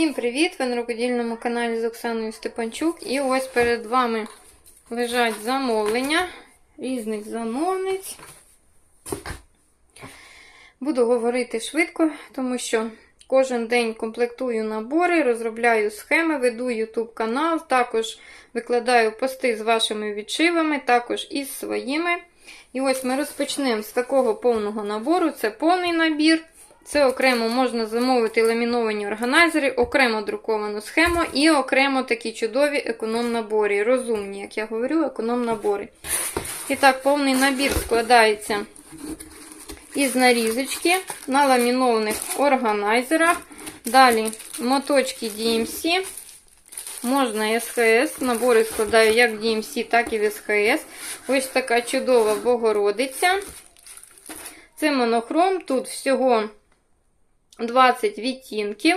Всім привіт! Ви на рукодільному каналі з Оксаною Степанчук. І ось перед вами лежать замовлення різних замовниць. Буду говорити швидко, тому що кожен день комплектую набори, розробляю схеми, веду YouTube канал, також викладаю пости з вашими відшивами, також із своїми. І ось ми розпочнемо з такого повного набору. Це повний набір. Це окремо можна замовити ламіновані органайзери, окремо друковану схему і окремо такі чудові економ-набори. Розумні, як я говорю, економ-набори. І так, повний набір складається із нарізочки на ламінованих органайзерах. Далі моточки DMC. Можна СХС. Набори складаю як в DMC, так і в СХС. Ось така чудова Богородиця. Це монохром. Тут всього 20 відтінків.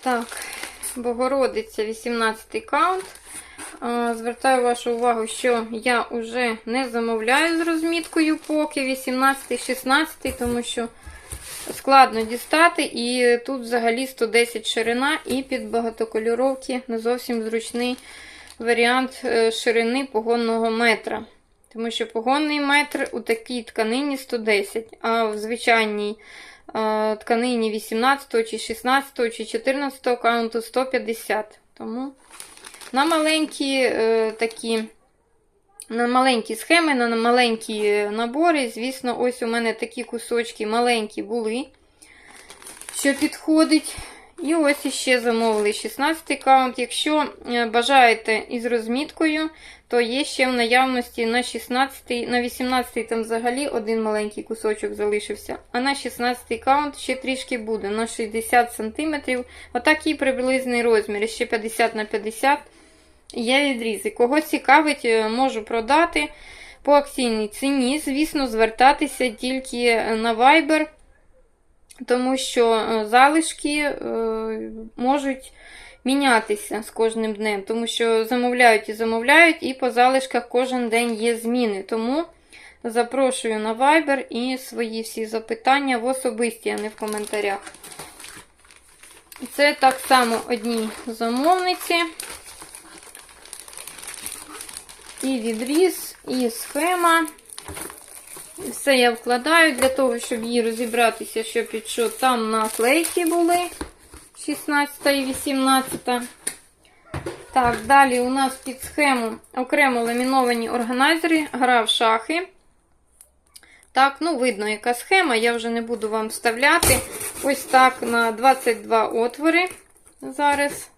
Так, Богородиця, 18 каунт. Звертаю вашу увагу, що я вже не замовляю з розміткою поки 18-16, тому що складно дістати. І тут взагалі 110 ширина, і під багатокольоровки не зовсім зручний варіант е, ширини погонного метра. Тому що погонний метр у такій тканині 110, а в звичайній е, тканині 18 чи 16 чи 14 каунту 150. Тому на маленькі е, такі, на маленькі схеми, на маленькі набори, звісно, ось у мене такі кусочки маленькі були, що підходить. І ось іще замовили 16 каунт. Якщо е, бажаєте із розміткою, то є ще в наявності на 16, на 18 там взагалі один маленький кусочок залишився. А на 16 каунт ще трішки буде, на 60 см. Отакий приблизний розмір, ще 50 на 50 є відрізи. Кого цікавить, е, можу продати по акційній ціні. Звісно, звертатися тільки на Viber тому що залишки можуть мінятися з кожним днем, тому що замовляють і замовляють, і по залишках кожен день є зміни. Тому запрошую на Viber і свої всі запитання в особисті, а не в коментарях. Це так само одні замовниці. І відріз, і схема. Все я вкладаю для того, щоб її розібратися, що під що там наклейки були 16 і 18. Так, далі у нас під схему окремо ламіновані органайзери, гра в шахи. Так, ну, видно, яка схема, я вже не буду вам вставляти. Ось так на 22 отвори. Зараз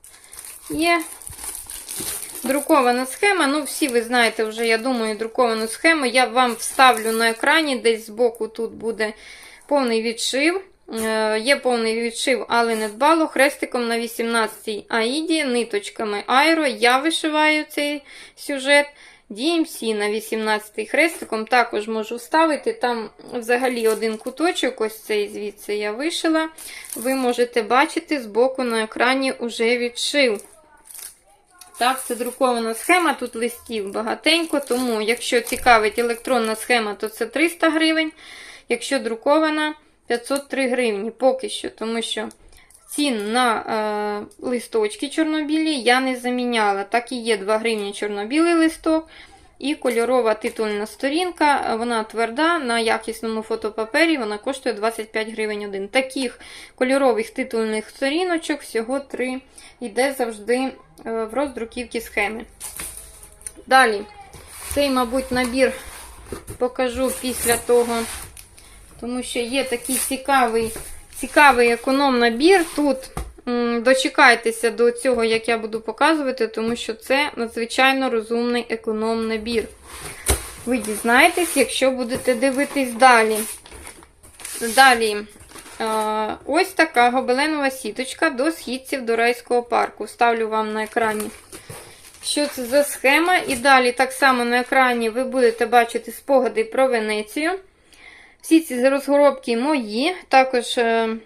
є Друкована схема. Ну, всі ви знаєте вже, я думаю, друковану схему. Я вам вставлю на екрані, десь збоку тут буде повний відшив. Е, Є повний відшив, але не дбало. Хрестиком на 18-й аїді, ниточками Айро. Я вишиваю цей сюжет. DMC на 18-й хрестиком також можу вставити. Там взагалі один куточок, ось цей звідси я вишила. Ви можете бачити, збоку на екрані вже відшив. Так, це друкована схема, тут листів багатенько, тому, якщо цікавить електронна схема, то це 300 гривень. Якщо друкована 503 гривні поки що, тому що цін на е, листочки чорнобілі я не заміняла. Так і є 2 гривні чорнобілий листок. І кольорова титульна сторінка, вона тверда, на якісному фотопапері вона коштує 25 гривень один. Таких кольорових титульних сторіночок всього 3 йде завжди е, в роздруківці схеми. Далі, цей, мабуть, набір покажу після того, тому що є такий цікавий, цікавий економ-набір. Тут Дочекайтеся до цього, як я буду показувати, тому що це надзвичайно розумний економ-набір. Ви дізнаєтесь, якщо будете дивитись далі. Далі, ось така гобеленова сіточка до східців до райського парку. Ставлю вам на екрані, що це за схема. І далі, так само на екрані, ви будете бачити спогади про Венецію. Всі ці розгоробки мої. Також. Е,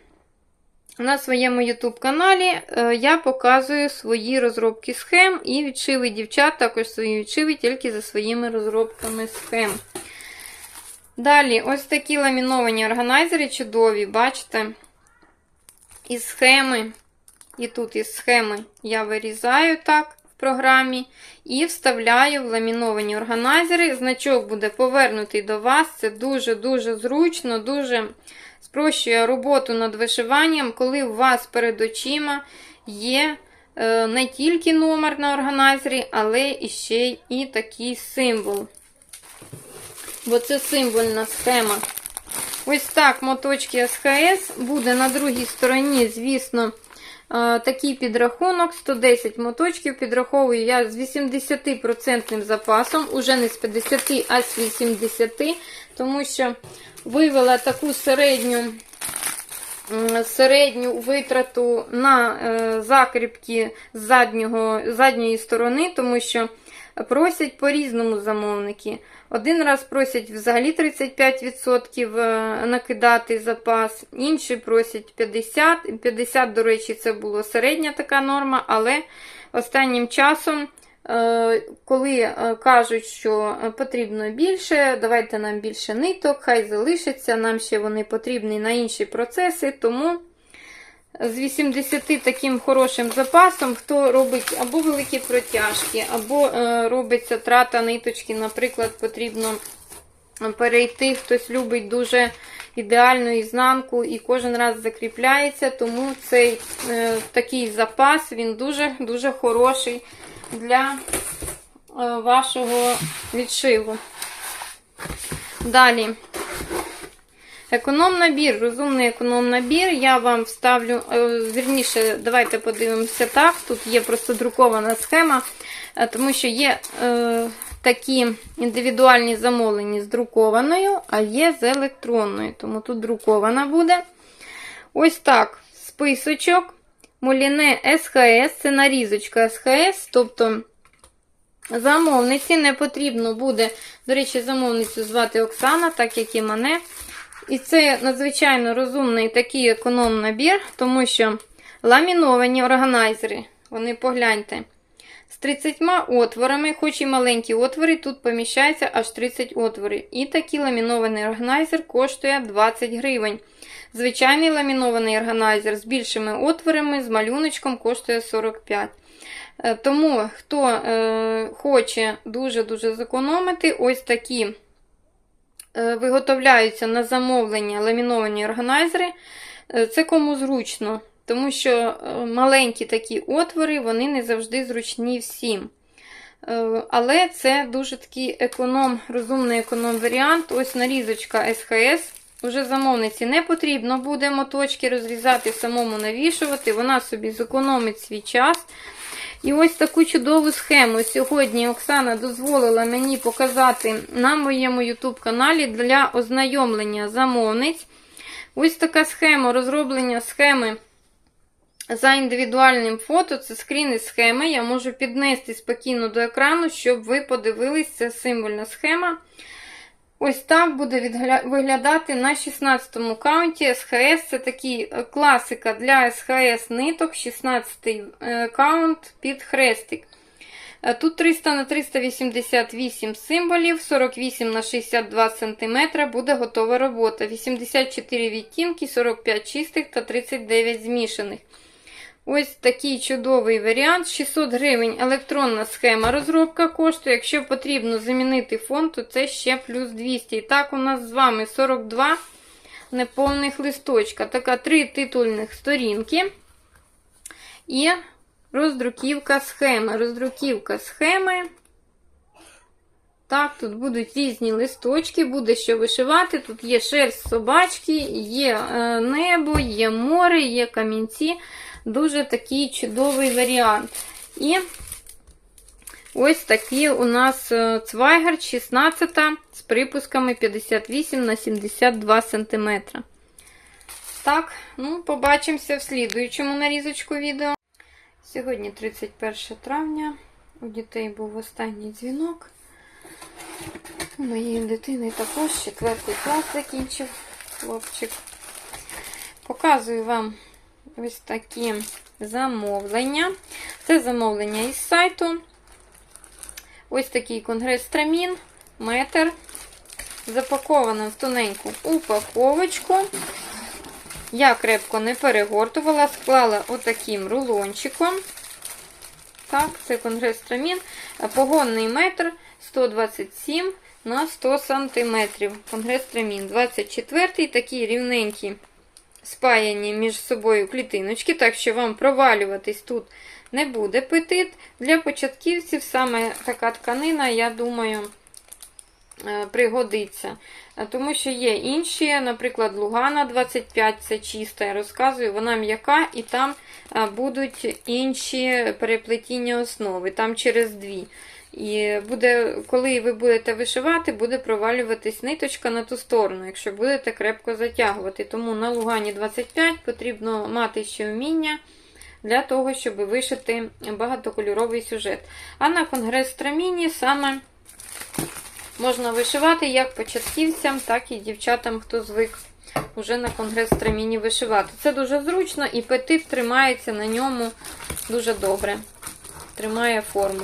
на своєму YouTube каналі е, я показую свої розробки схем і відшиви дівчат, також свої відшиви тільки за своїми розробками схем. Далі, ось такі ламіновані органайзери чудові, бачите? І схеми. І тут із схеми я вирізаю так програмі і вставляю в ламіновані органайзери. Значок буде повернутий до вас. Це дуже-дуже зручно, дуже спрощує роботу над вишиванням, коли у вас перед очима є е, не тільки номер на органайзері, але і ще і такий символ. Бо це символьна схема. Ось так моточки СХС буде на другій стороні, звісно, такий підрахунок. 110 моточків підраховую я з 80% запасом, уже не з 50, а з 80, тому що вивела таку середню середню витрату на е, закріпки з задньої сторони, тому що просять по-різному замовники. Один раз просять взагалі 35% е, накидати запас, інші просять 50%. 50%, до речі, це була середня така норма, але останнім часом, е, коли е, кажуть, що потрібно більше, давайте нам більше ниток, хай залишиться, нам ще вони потрібні на інші процеси, тому з 80 таким хорошим запасом, хто робить або великі протяжки, або е, робиться трата ниточки, наприклад, потрібно перейти, хтось любить дуже ідеальну ізнанку і кожен раз закріпляється, тому цей е, такий запас він дуже-дуже хороший для е, вашого відшиву. Далі. Економ-набір, розумний економ-набір. Я вам вставлю, е, вірніше, давайте подивимося так. Тут є просто друкована схема, е, тому що є е, такі індивідуальні замовлення з друкованою, а є з електронною. Тому тут друкована буде. Ось так. Списочок. Муліне СХС, це нарізочка СХС, тобто. Замовниці не потрібно буде, до речі, замовницю звати Оксана, так як і мене. І це надзвичайно розумний такий економ-набір, тому що ламіновані органайзери, вони погляньте, з 30 отворами, хоч і маленькі отвори, тут поміщається аж 30 отворів. І такий ламінований органайзер коштує 20 гривень. Звичайний ламінований органайзер з більшими отворами, з малюночком коштує 45 Е, Тому, хто е, хоче дуже-дуже зекономити, ось такі виготовляються на замовлення ламіновані органайзери. Е, Це кому зручно, тому що е, маленькі такі отвори, вони не завжди зручні всім. Е, Але це дуже такий економ, розумний економ-варіант. Ось нарізочка СХС. Уже замовниці не потрібно буде моточки розрізати, самому навішувати, вона собі зекономить свій час. І ось таку чудову схему сьогодні Оксана дозволила мені показати на моєму YouTube каналі для ознайомлення замовниць. Ось така схема розроблення схеми за індивідуальним фото. Це скріни схеми. Я можу піднести спокійно до екрану, щоб ви подивились, це символьна схема. Ось так буде виглядати на 16-му каунті СХС. Це такий е, класика для СХС ниток, 16-й е, каунт під хрестик. Е, Тут 300 на 388 символів, 48 на 62 см буде готова робота. 84 відтінки, 45 чистих та 39 змішаних. Ось такий чудовий варіант. 600 гривень електронна схема розробка коштує. Якщо потрібно замінити фон, то це ще плюс 200. І так, у нас з вами 42 неповних листочка. Така три титульних сторінки. І роздруківка схеми. Роздруківка схеми. Так, тут будуть різні листочки, буде що вишивати. Тут є шерсть собачки, є е, небо, є море, є камінці. Дуже такий чудовий варіант. І ось такий у нас е, цвайгер 16 з припусками 58 на 72 см. Так, ну, побачимося в слідуючому нарізочку відео. Сьогодні 31 травня. У дітей був останній дзвінок. У моєї дитини також четвертий клас закінчив хлопчик. Показую вам ось такі замовлення. Це замовлення із сайту. Ось такий конгрес страмін, метр. Запаковано в тоненьку упаковочку. Я крепко не перегортувала, склала отаким рулончиком. Так, це конгрес трамін. Погонний метр 127 на 100 сантиметрів. Конгрес трамін. 24 такі рівненькі спаяні між собою клітиночки, так що вам провалюватись тут не буде петит. Для початківців саме така тканина, я думаю, е, пригодиться. Е, Тому що є інші, наприклад, Лугана 25, це чиста, я розказую, вона м'яка, і там е, будуть інші переплетіння основи, там через дві. І буде, коли ви будете вишивати, буде провалюватись ниточка на ту сторону, якщо будете крепко затягувати. Тому на Лугані 25 потрібно мати ще вміння для того, щоб вишити багатокольоровий сюжет. А на конгрес Траміні саме можна вишивати як початківцям, так і дівчатам, хто звик уже на конгрес Траміні вишивати. Це дуже зручно і петит тримається на ньому дуже добре. Тримає форму.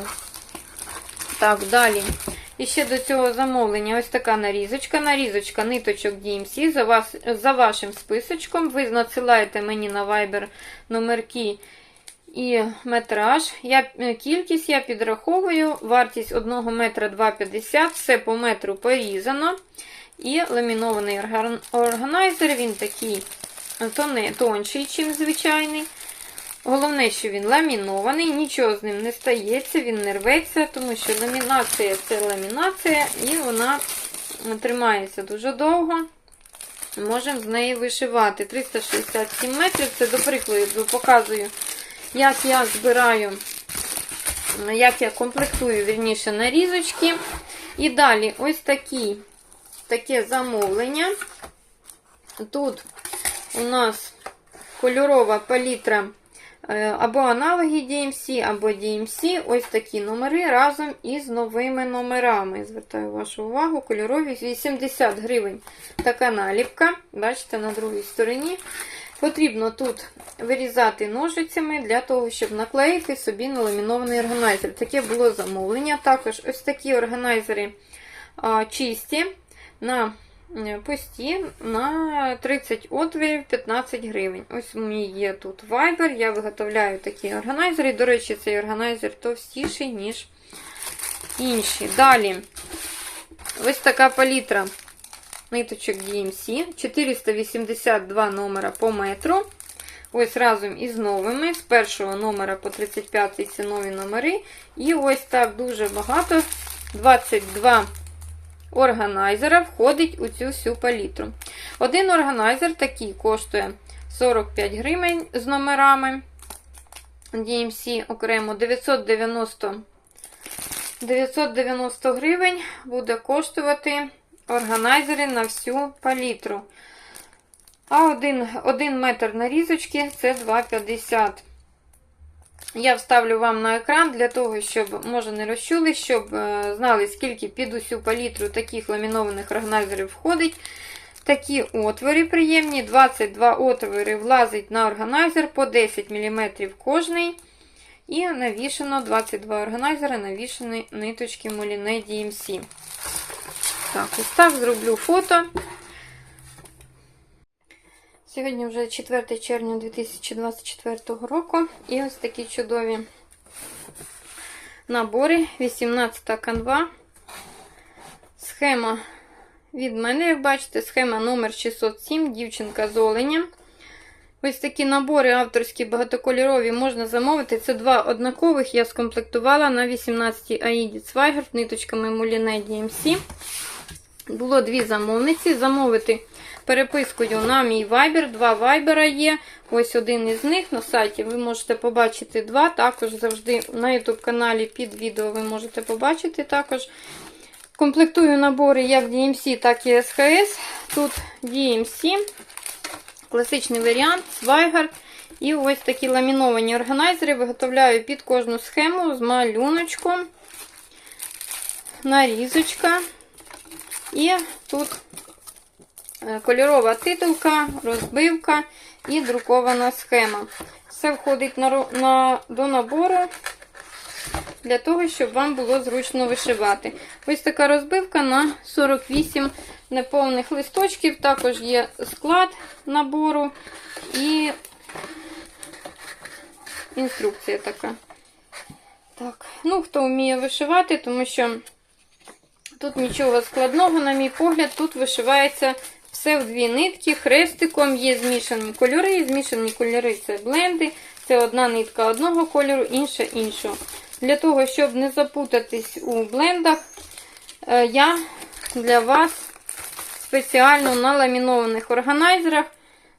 Так, далі. І ще до цього замовлення ось така нарізочка. Нарізочка ниточок DMC за, вас, за вашим списочком. Ви надсилаєте мені на Viber номерки і метраж. Я, е, кількість я підраховую, вартість 1 метра 2,50, все по метру порізано. І ламінований органайзер, він такий тоне, тонший, ніж звичайний. Головне, що він ламінований, нічого з ним не стається, він не рветься, тому що ламінація це ламінація, і вона тримається дуже довго. Можемо з неї вишивати 367 метрів. Це до прикладу показую, як я збираю, як я комплектую вірніше нарізочки. І далі ось такі, таке замовлення. Тут у нас кольорова палітра або аналоги DMC, або DMC. Ось такі номери разом із новими номерами. Звертаю вашу увагу, кольорові 80 гривень. Така наліпка. Бачите, на другій стороні. Потрібно тут вирізати ножицями для того, щоб наклеїти собі на ламінований органайзер. Таке було замовлення. Також ось такі органайзери а, чисті на е, пусті на 30 отворів 15 гривень. Ось мене є тут Viber, я виготовляю такі органайзери. До речі, цей органайзер товстіший, ніж інші. Далі, ось така палітра ниточок DMC, 482 номера по метру. Ось разом із новими, з першого номера по 35 це нові номери. І ось так дуже багато, 22 органайзера входить у цю всю палітру. Один органайзер такий коштує 45 гривень з номерами DMC окремо 990 990 гривень буде коштувати органайзери на всю палітру. А один, один метр нарізочки це 2,50. Я вставлю вам на екран для того, щоб, може, не розчули, щоб е, знали, скільки під усю палітру таких ламінованих органайзерів входить. Такі отвори приємні. 22 отвори влазить на органайзер по 10 мм кожний. І навішано 22 органайзери, навішані ниточки Moliné DMC. Так, ось так зроблю фото. Сьогодні вже 4 червня 2024 року. І ось такі чудові набори. 18 канва. Схема від мене, як бачите, схема номер 607, дівчинка з оленем. Ось такі набори авторські багатокольорові можна замовити. Це два однакових. Я скомплектувала на 18-й Аїді Цвайгерт ниточками Moliné DMC. Було дві замовниці. Замовити перепискою на мій Viber. Два вайбера є. Ось один із них на сайті. Ви можете побачити два. Також завжди на YouTube каналі під відео ви можете побачити також. Комплектую набори як DMC, так і SHS. Тут DMC, класичний варіант, Zweigardt. І ось такі ламіновані органайзери виготовляю під кожну схему з малюночком, нарізочка. І тут кольорова титулка, розбивка і друкована схема. Все входить на, на, до набору для того, щоб вам було зручно вишивати. Ось така розбивка на 48 неповних листочків. Також є склад набору і інструкція така. Так, ну хто вміє вишивати, тому що тут нічого складного, на мій погляд, тут вишивається все в дві нитки, хрестиком, є змішані кольори. Змішані кольори це бленди, це одна нитка одного кольору, інша іншого. Для того, щоб не запутатись у блендах, е, я для вас спеціально на ламінованих органайзерах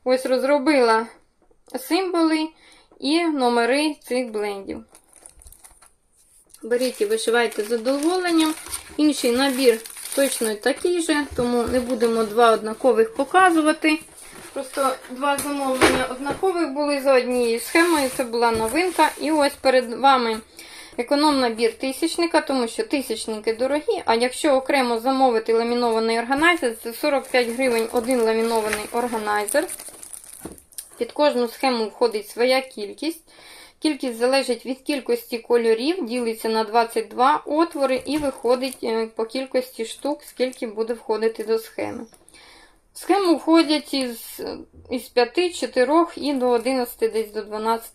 ось розробила символи і номери цих блендів. Беріть і вишивайте задоволенням. Інший набір точно такий же, тому не будемо два однакових показувати. Просто два замовлення однакових були за однією схемою. Це була новинка. І ось перед вами економ-набір тисячника, тому що тисячники дорогі. А якщо окремо замовити ламінований органайзер, це 45 гривень один ламінований органайзер. Під кожну схему входить своя кількість. Кількість залежить від кількості кольорів, ділиться на 22 отвори і виходить е, по кількості штук, скільки буде входити до схеми. В схему входять із, із 5, 4 і до 11, десь до 12.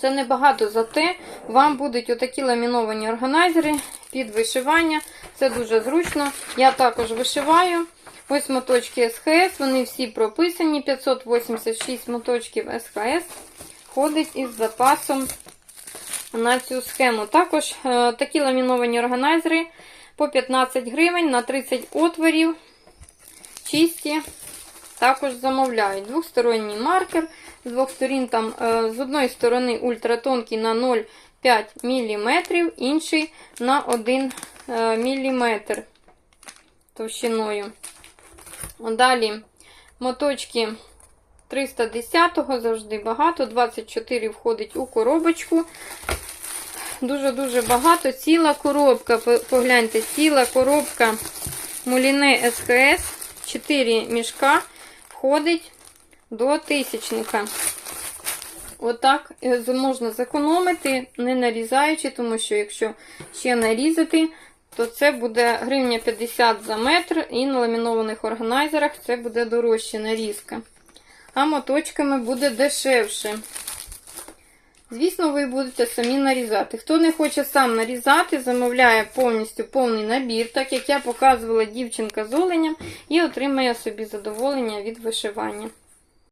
Це небагато, зате вам будуть отакі ламіновані органайзери під вишивання. Це дуже зручно. Я також вишиваю. Ось моточки СХС, вони всі прописані. 586 моточків СХС входить із запасом на цю схему. Також е, такі ламіновані органайзери по 15 гривень на 30 отворів. Чисті. Також замовляють. Двохсторонній маркер. З двох сторін там, е, з одної сторони ультратонкий на 0,5 мм, інший на 1 е, мм товщиною. Далі моточки 310-го завжди багато, 24 входить у коробочку. Дуже-дуже багато. Ціла коробка, погляньте, ціла коробка Муліне СКС, 4 мішка входить до тисячника. Отак От можна зекономити, не нарізаючи, тому що якщо ще нарізати, то це буде гривня 50 за метр, і на ламінованих органайзерах це буде дорожче нарізка. А моточками буде дешевше. Звісно, ви будете самі нарізати. Хто не хоче сам нарізати, замовляє повністю повний набір, так як я показувала дівчинка з оленям, і отримає собі задоволення від вишивання.